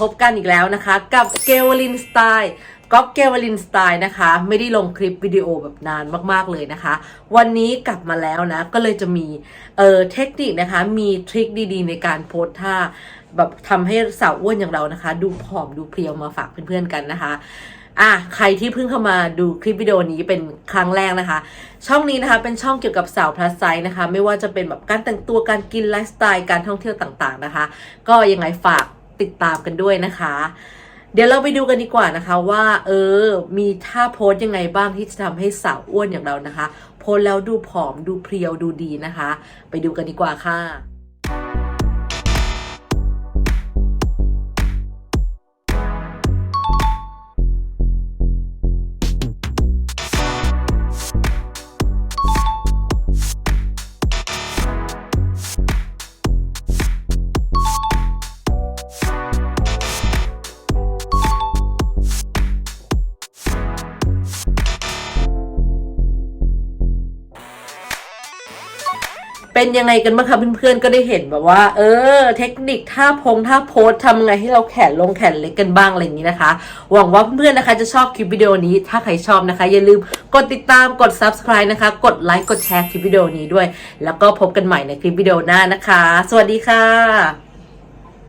พบกันอีกแล้วนะคะ กับเกวลินสไตล์ก๊อกเกวลินสไตล์นะคะ ไม่ได้ลงคลิปวิดีโอแบบนานมากๆเลยนะคะ วันนี้กลับมาแล้วนะ ก็เลยจะมีเอ่อเทคนิคนะคะ มีทริคดีๆ ในการโพสท่าแบบทำให้สาวอ้วนอย่างเรานะคะ ดูผอมดูเพรียวมาฝากเพื่อนๆกันนะคะอะใครที่เพิ่งเข้ามาดูคลิปวิดีโอนี้เป็นครั้งแรกนะคะ ช่องนี้นะคะเป็นช่องเกี่ยวกับสาว plus size นะคะ ไม่ว่าจะเป็นแบบการแต่งตัวการกินไลฟ์สไตล์การท่องเที่ยวต่างๆนะคะ ก็ยังไงฝาก ติดตามกันด้วยนะคะ เดี๋ยวเราไปดูกันดีกว่านะคะว่า เออ มีท่าโพสยังไงบ้างที่จะทำให้สาวอ้วนอย่างเรานะคะ โพสแล้วดูผอมดูเพรียวดูดีนะคะ ไปดูกันดีกว่าค่ะ เป็นยังไงกันบ้างคะเพื่อนๆก็ได้เห็นแบบว่า เออ เทคนิคท่าพงท่าโพสทำไงให้เราแขนลงแขนเล็กกันบ้างอะไรอย่างนี้นะคะ หวังว่าเพื่อนๆนะคะ จะชอบคลิปวิดีโอนี้ ถ้าใครชอบนะคะ อย่าลืมกดติดตามกด subscribe นะคะ กดไลค์กดแชร์คลิปวิดีโอนี้ด้วย แล้วก็พบกันใหม่ในคลิปวิดีโอหน้านะคะ สวัสดีค่ะ